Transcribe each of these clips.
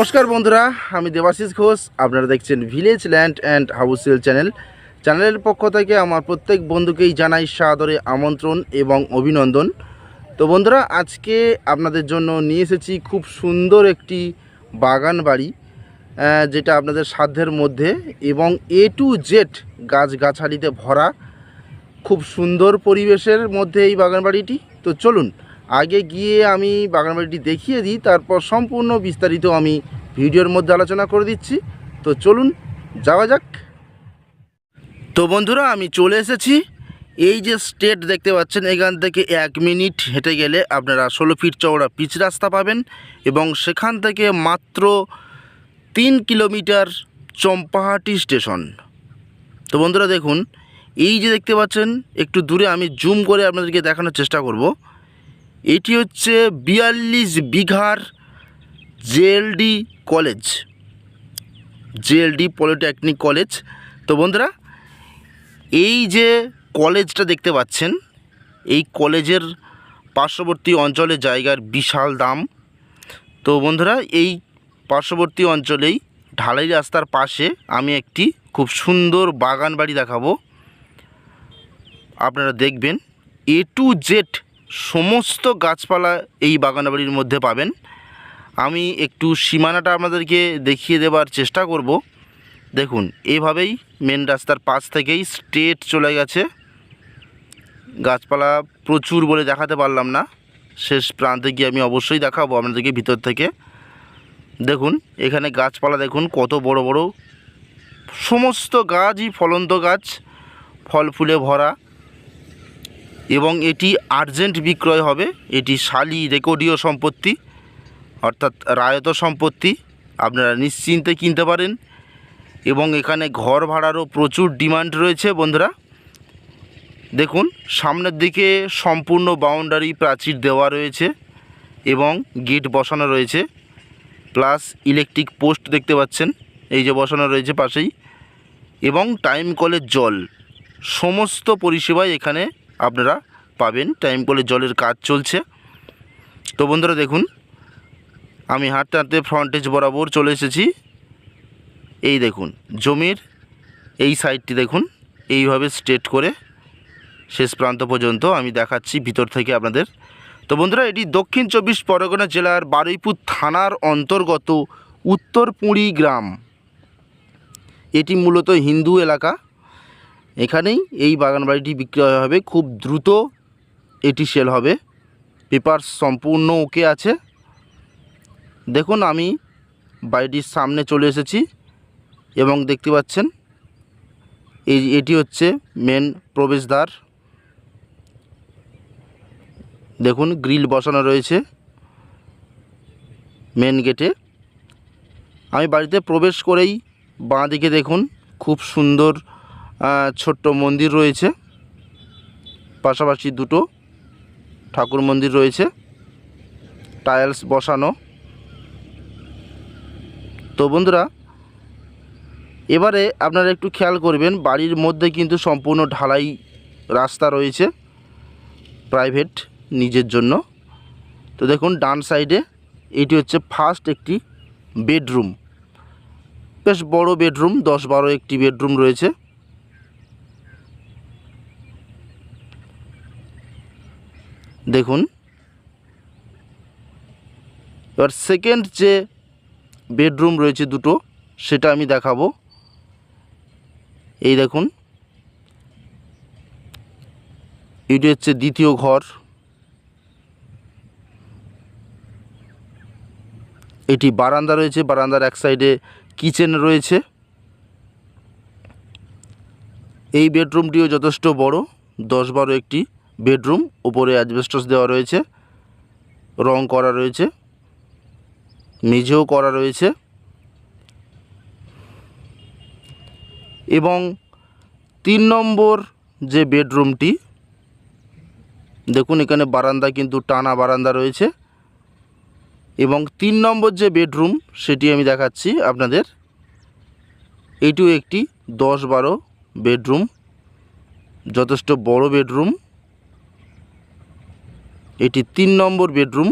নমস্কার বন্ধুরা, আমি দেবাশিস ঘোষ। আপনারা দেখছেন ভিলেজ ল্যান্ড অ্যান্ড হাউসেল চ্যানেল চ্যানেলের পক্ষ থেকে আমার প্রত্যেক বন্ধুকেই জানাই সাদরে আমন্ত্রণ এবং অভিনন্দন। তো বন্ধুরা, আজকে আপনাদের জন্য নিয়ে এসেছি খুব সুন্দর একটি বাগান বাড়ি যেটা আপনাদের সাধ্যের মধ্যে এবং এ টু জেড গাছগাছালিতে ভরা খুব সুন্দর পরিবেশের মধ্যে এই বাগান বাড়িটি। তো চলুন আগে গিয়ে আমি বাগান বাড়িটি দেখিয়ে দিই, তারপর সম্পূর্ণ বিস্তারিত আমি ভিডিওর মধ্যে আলোচনা করে দিচ্ছি। তো চলুন, যাওয়া যাক। তো বন্ধুরা, আমি চলে এসেছি। এই যে স্টেট দেখতে পাচ্ছেন, এখান থেকে এক মিনিট হেঁটে গেলে আপনারা ষোলো ফিট চওড়া পিচ রাস্তা পাবেন এবং সেখান থেকে মাত্র তিন কিলোমিটার চম্পাহাটি স্টেশন। তো বন্ধুরা, দেখুন, এই যে দেখতে পাচ্ছেন, একটু দূরে আমি জুম করে আপনাদেরকে দেখানোর চেষ্টা করব। এটি হচ্ছে বিয়াল্লিশ বিঘার JLD college. JLD polytechnic college. তো বন্ধুরা, এই যে কলেজটা দেখতে পাচ্ছেন, এই কলেজের পার্শ্ববর্তী অঞ্চলে জায়গার বিশাল দাম। তো বন্ধুরা, এই পার্শ্ববর্তী অঞ্চলেই ঢালাই রাস্তার পাশে আমি একটি খুব সুন্দর বাগান বাড়ি দেখাবো। আপনারা দেখবেন এ টু জেড সমস্ত গাছপালা এই বাগান বাড়ির মধ্যে পাবেন। আমি একটু সীমানাটা আপনাদেরকে দেখিয়ে দেবার চেষ্টা করব। দেখুন, এভাবেই মেন রাস্তার পাশ থেকেই স্ট্রেট চলে গেছে। গাছপালা প্রচুর বলে দেখাতে পারলাম না। শেষ প্রান্তে গিয়ে আমি অবশ্যই দেখাবো আপনাদেরকে ভিতর থেকে। দেখুন, এখানে গাছপালা দেখুন, কত বড় বড় সমস্ত গাছই ফলন্ত গাছ। ফল ফুলে ভরা। এবং এটি আর্জেন্ট বিক্রয় হবে। এটি শালি রেকর্ডীয় সম্পত্তি, অর্থাৎ রায়ত সম্পত্তি। আপনারা নিশ্চিন্তে কিনতে পারেন এবং এখানে ঘর ভাড়ারও প্রচুর ডিমান্ড রয়েছে বন্ধুরা। দেখুন, সামনের দিকে সম্পূর্ণ বাউন্ডারি প্রাচীর দেওয়া রয়েছে এবং গেট বসানো রয়েছে, প্লাস ইলেকট্রিক পোস্ট দেখতে পাচ্ছেন, এই যে বসানো রয়েছে পাশেই। এবং টাইম কলের জল, সমস্ত পরিষেবাই এখানে আপনারা পাবেন। টাইম কলের জলের কাজ চলছে। তো বন্ধুরা দেখুন, আমি হাঁটতে হাঁটতে ফ্রন্টেজ বরাবর চলে এসেছি। এই দেখুন, জমির এই সাইডটি দেখুন, এইভাবে স্ট্রেট করে শেষ প্রান্ত পর্যন্ত আমি দেখাচ্ছি ভিতর থেকে আপনাদের। তো বন্ধুরা, এটি দক্ষিণ চব্বিশ পরগনা জেলার বারুইপুর থানার অন্তর্গত উত্তর পুঁড়ি গ্রাম। এটি মূলত হিন্দু এলাকা। এখানেই এই বাগান বাড়িটি বিক্রয় হবে। খুব দ্রুত এটি সেল হবে। পেপার সম্পূর্ণ ওকে আছে। দেখুন, আমি বাড়িটির সামনে চলে এসেছি এবং দেখতে পাচ্ছেন, এই এটি হচ্ছে মেন প্রবেশদ্বার। দেখুন, গ্রিল বসানো রয়েছে মেন গেটে আমি বাড়িতে প্রবেশ করেই বাঁ দিকে দেখুন, খুব সুন্দর ছোট্ট মন্দির রয়েছে। পাশাপাশি দুটো ঠাকুর মন্দির রয়েছে। টাইলস বসানো। তো বন্ধুরা, এবারে আপনারা একটু খেয়াল করবেন, বাড়ির মধ্যে কিন্তু সম্পূর্ণ ঢালাই রাস্তা রয়েছে প্রাইভেট নিজের জন্য। তো দেখুন, ডান সাইডে এটি হচ্ছে ফার্স্ট একটি বেডরুম। বেশ বড় বেডরুম, দশ বারো একটি বেডরুম রয়েছে। দেখুন। এবার সেকেন্ড যে বেডরুম রয়েছে দুটো, সেটা আমি দেখাবো। এই দেখুন। এটি হচ্ছে দ্বিতীয় ঘর। এটি বারান্দা রয়েছে, বারান্দার এক সাইডে কিচেন রয়েছে। এই বেডরুমটিও যথেষ্ট বড়, দশ বারো একটি। বেডরুম, উপরে অ্যাজবেস্টস দেওয়া রয়েছে, রং করা রয়েছে, মেঝেও করা রয়েছে, এবং তিন নম্বর যে বেডরুমটি, দেখুন এখানে বারান্দা কিন্তু টানা বারান্দা রয়েছে, এবং তিন নম্বর যে বেডরুম, সেটি আমি দেখাচ্ছি আপনাদের এইটিও একটি দশ বারো বেডরুম, যথেষ্ট বড় বেডরুম এটি তিন নম্বর বেডরুম।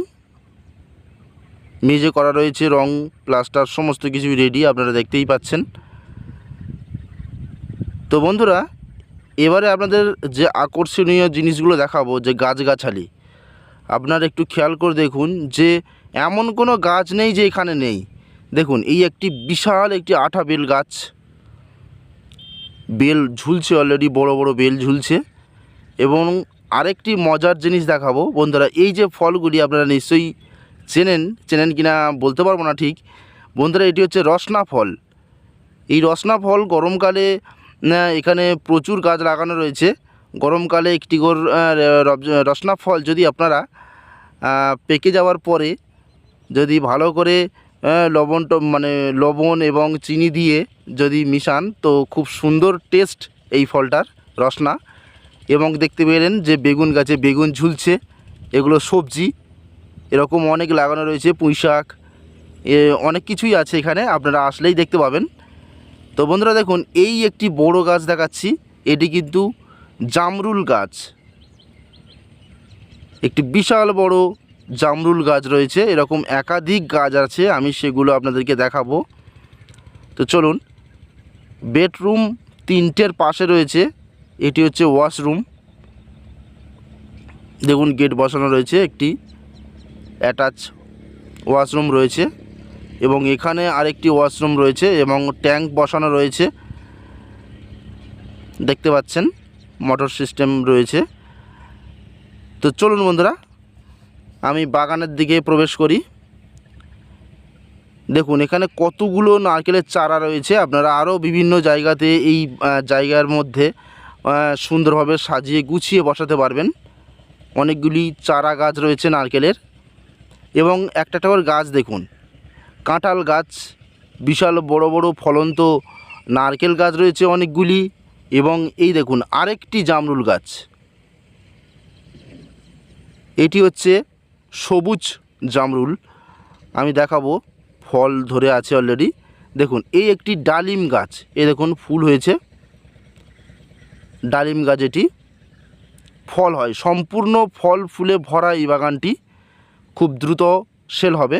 মেঝে করা রয়েছে, রং, প্লাস্টার, সমস্ত কিছুই রেডি আপনারা দেখতেই পাচ্ছেন। তো বন্ধুরা, এবারে আপনাদের যে আকর্ষণীয় জিনিসগুলো দেখাবো, যে গাছগাছালি, আপনারা একটু খেয়াল করে দেখুন যে এমন কোনো গাছ নেই যে এখানে নেই। দেখুন, এই একটি বিশাল একটি আঠা বেল গাছ। বেল ঝুলছে অলরেডি বড় বড় বেল ঝুলছে এবং আরেকটি মজার জিনিস দেখাবো। বন্ধুরা, এই যে ফলগুলি আপনারা নিশ্চয়ই চেনেন চেনেন কিনা বলতে পারব না ঠিক। বন্ধুরা, এটি হচ্ছে রসনা ফল। এই রসনা ফল গরমকালে এখানে প্রচুর গাছ লাগানো রয়েছে। গরমকালে একটি করে রসনা ফল যদি আপনারা পেকে যাওয়ার পরে যদি ভালো করে লবণ মানে লবণ এবং চিনি দিয়ে যদি মিশান, তো খুব সুন্দর টেস্ট এই ফলটার রসনা। এবং দেখতে পেলেন যে বেগুন গাছে বেগুন ঝুলছে, এগুলো সবজি, এরকম অনেক লাগানো রয়েছে, পুঁই শাক, এ অনেক কিছুই আছে এখানে, আপনারা আসলেই দেখতে পাবেন। তো বন্ধুরা দেখুন, এই একটি বড় গাছ দেখাচ্ছি, এটি কিন্তু জামরুল গাছ। একটি বিশাল বড় জামরুল গাছ রয়েছে, এরকম একাধিক গাছ আছে, আমি সেগুলো আপনাদেরকে দেখাবো। তো চলুন, বেডরুম তিনটের পাশে রয়েছে এটি হচ্ছে ওয়াশরুম। দেখুন, গেট বসানো রয়েছে, একটি অ্যাটাচ ওয়াশরুম রয়েছে এবং এখানে আরেকটি ওয়াশরুম রয়েছে এবং ট্যাঙ্ক বসানো রয়েছে। দেখতে পাচ্ছেন, মোটর সিস্টেম রয়েছে। তো চলুন বন্ধুরা, আমি বাগানের দিকে প্রবেশ করি। দেখুন, এখানে কতগুলো নারকেলের চারা রয়েছে। আপনারা আরও বিভিন্ন জায়গাতে এই জায়গার মধ্যে সুন্দরভাবে সাজিয়ে গুছিয়ে বসাতে পারবেন। অনেকগুলি চারা গাছ রয়েছে নারকেলের। এবং একটা একটা করে গাছ দেখুন। কাঁঠাল গাছ, বিশাল বড় বড় ফলন্ত নারকেল গাছ রয়েছে অনেকগুলি। এবং এই দেখুন, আরেকটি জামরুল গাছ। এটি হচ্ছে সবুজ জামরুল। আমি দেখাবো, ফল ধরে আছে অলরেডি দেখুন, এই একটি ডালিম গাছ। এই দেখুন, ফুল হয়েছে। ডালিম গাছ এটি ফল হয়। সম্পূর্ণ ফল, ফুলে ভরা এই বাগানটি খুব দ্রুত সেল হবে।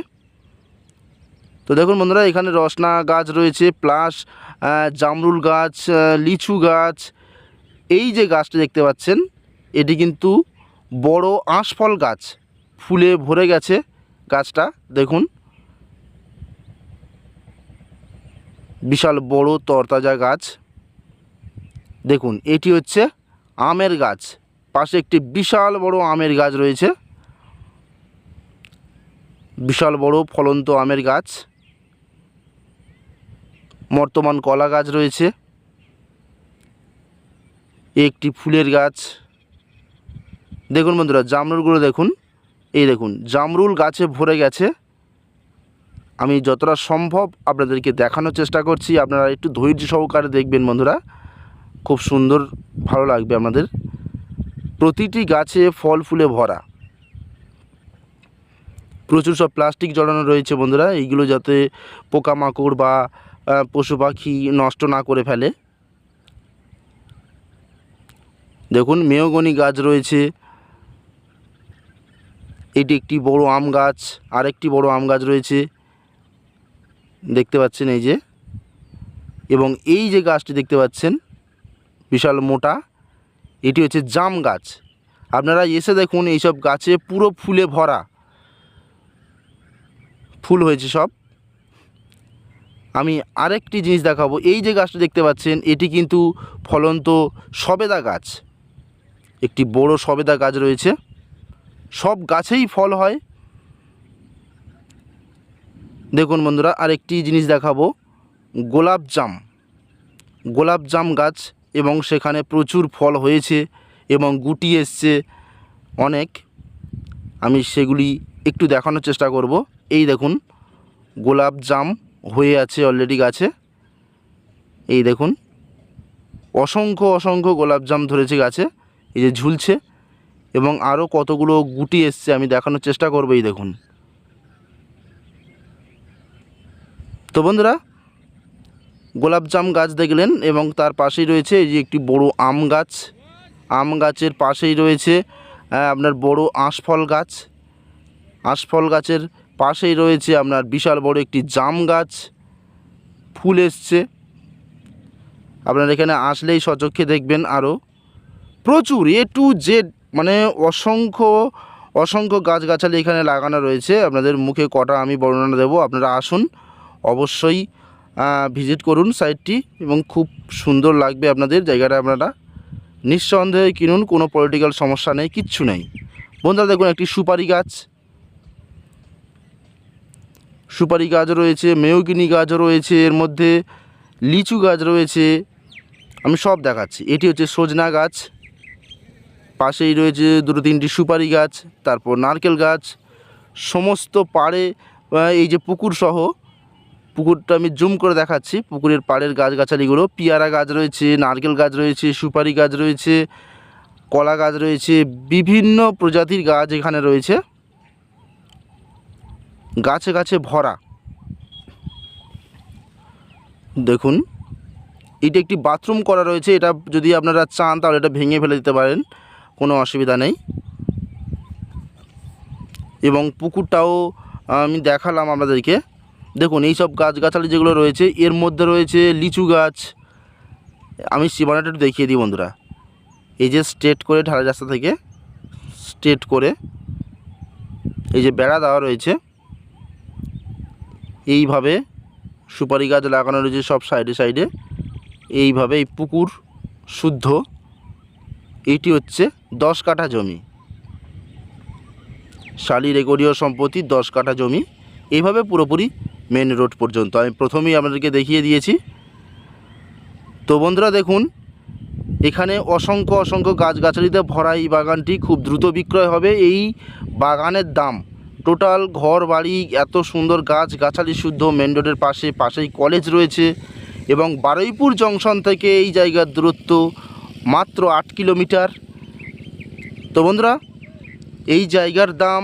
তো দেখুন বন্ধুরা, এখানে রসনা গাছ রয়েছে, প্লাস জামরুল গাছ লিচু গাছ। এই যে গাছটা দেখতে পাচ্ছেন, এটি কিন্তু বড় আঁশফল গাছ। ফুলে ভরে গেছে গাছটা, দেখুন। বিশাল বড় তরতাজা গাছ। দেখুন, এটি হচ্ছে আমের গাছ। পাশে একটি বিশাল বড় আমের গাছ রয়েছে। বিশাল বড় ফলন্ত আমের গাছ। বর্তমান কলা গাছ রয়েছে। একটি ফুলের গাছ। দেখুন বন্ধুরা, জামরুলগুলো দেখুন। এই দেখুন, জামরুল গাছে ভরে গেছে। আমি যতটা সম্ভব আপনাদেরকে দেখানোর চেষ্টা করছি। আপনারা একটু ধৈর্য সহকারে দেখবেন বন্ধুরা। খুব সুন্দর, ভালো লাগবে আমাদের। প্রতিটি গাছে ফল, ফুলে ভরা। প্রচুর সব প্লাস্টিক জড়ানো রয়েছে বন্ধুরা, এইগুলো যাতে পোকামাকড় বা পশু পাখি নষ্ট না করে ফেলে। দেখুন মেয়গনি গাছ রয়েছে। এটি একটি বড় আম গাছ, আরেকটি বড় আম গাছ রয়েছে। দেখতে পাচ্ছেন এই যে। এবং এই যে গাছটি দেখতে পাচ্ছেন বিশাল মোটা, এটি হচ্ছে জাম গাছ। আপনারা এসে দেখুন, এইসব গাছে পুরো ফুলে ভরা। ফুল হয়েছে সব। আমি আরেকটি জিনিস দেখাবো। এই যে গাছটা দেখতে পাচ্ছেন, এটি কিন্তু ফলন্ত সবেদা গাছ। একটি বড় সবেদা গাছ রয়েছে। সব গাছেই ফল হয়। দেখুন বন্ধুরা, আরেকটি জিনিস দেখাবো। গোলাপ জাম। গোলাপ জাম গাছ এবং সেখানে প্রচুর ফল হয়েছে এবং গুটি এসছে অনেক। আমি সেগুলি একটু দেখানোর চেষ্টা করব। এই দেখুন, গোলাপ জাম হয়ে আছে অলরেডি গাছে। এই দেখুন, অসংখ্য অসংখ্য গোলাপ জাম ধরেছে গাছে। এই যে ঝুলছে এবং আরও কতগুলো গুটি এসছে, আমি দেখানোর চেষ্টা করব। এই দেখুন। তো বন্ধুরা গোলাপজাম গাছ দেখলেন এবং তার পাশেই রয়েছে এই যে একটি বড় আম গাছ। আম গাছের পাশেই রয়েছে আহ, আপনার বড় আঁশফল গাছ। আঁশফল গাছের পাশেই রয়েছে আপনার বিশাল বড় একটি জাম গাছ। ফুল এসছে। আপনার এখানে আসলেই সচক্ষে দেখবেন আরও। প্রচুর এ টু জেড মানে অসংখ্য অসংখ্য গাছগাছালি এখানে লাগানো রয়েছে। আপনাদের মুখে কটা আমি বর্ণনা দেবো আপনারা আসুন। অবশ্যই ভিজিট করুন সাইটটি এবং খুব সুন্দর লাগবে আপনাদের জায়গাটা আপনারা নিঃসন্দেহে কিনুন, কোনো পলিটিক্যাল সমস্যা নেই, কিচ্ছু নেই। বন্ধুরা, দেখুন একটি সুপারি গাছ। সুপারি গাছ রয়েছে মেয়গিনি গাছও রয়েছে, এর মধ্যে লিচু গাছ রয়েছে। আমি সব দেখাচ্ছি। এটি হচ্ছে সজনা গাছ। পাশেই রয়েছে দুটো তিনটি সুপারি গাছ, তারপর নারকেল গাছ, সমস্ত পাড়ে এই যে পুকুর সহ পুকুরটা আমি জুম করে দেখাচ্ছি। পুকুরের পাড়ের গাছগাছালিগুলো, পেয়ারা গাছ রয়েছে, নারকেল গাছ রয়েছে, সুপারি গাছ রয়েছে, কলা গাছ রয়েছে, বিভিন্ন প্রজাতির গাছ এখানে রয়েছে। গাছে গাছে ভরা। দেখুন, এটা একটি বাথরুম করা রয়েছে, এটা যদি আপনারা চান তাহলে এটা ভেঙে ফেলে দিতে পারেন, কোনো অসুবিধা নেই। এবং পুকুরটাও আমি দেখালাম আপনাদেরকে। দেখুন এই সব গাছগাছালি যেগুলো রয়েছে, এর মধ্যে রয়েছে লিচু গাছ। আমি সীমানাটা একটু দেখিয়ে দিই বন্ধুরা। এই যে স্ট্রেট করে ঢালাই রাস্তা থেকে স্ট্রেট করে এই যে বেড়া দেওয়া রয়েছে, এইভাবে সুপারি গাছ লাগানো রয়েছে সব সাইডে সাইডে। এইভাবে এই পুকুর শুদ্ধ। এটি হচ্ছে দশ কাঠা জমি। শালি রেকর্ডীয় সম্পত্তি দশ কাঠা জমি। এইভাবে পুরোপুরি মেন রোড পর্যন্ত। আমি প্রথমেই আপনাদেরকে দেখিয়ে দিয়েছি। তো বন্ধুরা দেখুন, এখানে অসংখ্য অসংখ্য গাছগাছালিতে ভরা এই বাগানটি খুব দ্রুত বিক্রয় হবে। এই বাগানের দাম টোটাল ঘর বাড়ি, এত সুন্দর গাছ, গাছালি শুদ্ধ মেন রোডের পাশে, পাশেই কলেজ রয়েছে এবং বারুইপুর জংশন থেকে এই জায়গার দূরত্ব মাত্র আট কিলোমিটার। তো বন্ধুরা, এই জায়গার দাম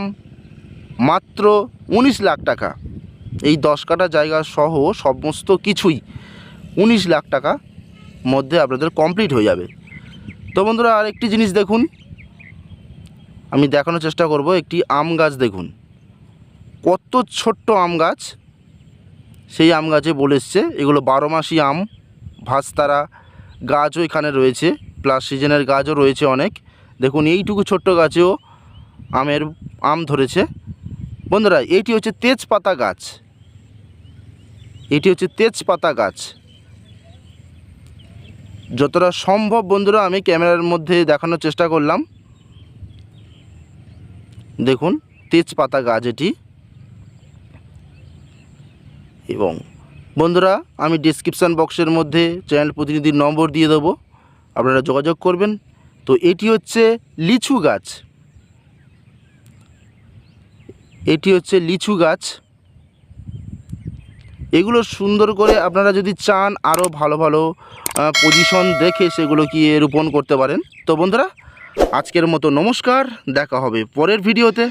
মাত্র উনিশ লাখ টাকা। এই দশ কাটা জায়গা সহ সমস্ত কিছুই উনিশ লাখ টাকা মধ্যে আপনাদের কমপ্লিট হয়ে যাবে। তো বন্ধুরা, আরেকটি জিনিস দেখুন। আমি দেখানোর চেষ্টা করব, একটি আম গাছ দেখুন। কত ছোট্ট আম গাছ। সেই আম গাছে বলে এসছে। এগুলো বারো মাসি আম ভাস্তারা গাছও এখানে রয়েছে। প্লাস সিজনের গাছও রয়েছে অনেক। দেখুন, এইটুকু ছোট্ট গাছেও আমের আম ধরেছে। বন্ধুরা এইটি হচ্ছে তেজপাতা গাছ। এটি হচ্ছে তেজপাতা গাছ। যতটা সম্ভব বন্ধুরা, আমি ক্যামেরার মধ্যে দেখানোর চেষ্টা করলাম। দেখুন, তেজপাতা গাছ এটি। এবং বন্ধুরা, আমি ডিসক্রিপশান বক্সের মধ্যে চ্যানেল প্রতিনিধির নম্বর দিয়ে দেবো। আপনারা যোগাযোগ করবেন। তো এটি হচ্ছে লিচু গাছ। এটি হচ্ছে লিচু গাছ। এগুলো সুন্দর করে আপনারা যদি চান আরও ভালো ভালো পজিশন দেখে সেগুলো কি রোপণ করতে পারেন। তো বন্ধুরা, আজকের মতো নমস্কার, দেখা হবে পরের ভিডিওতে।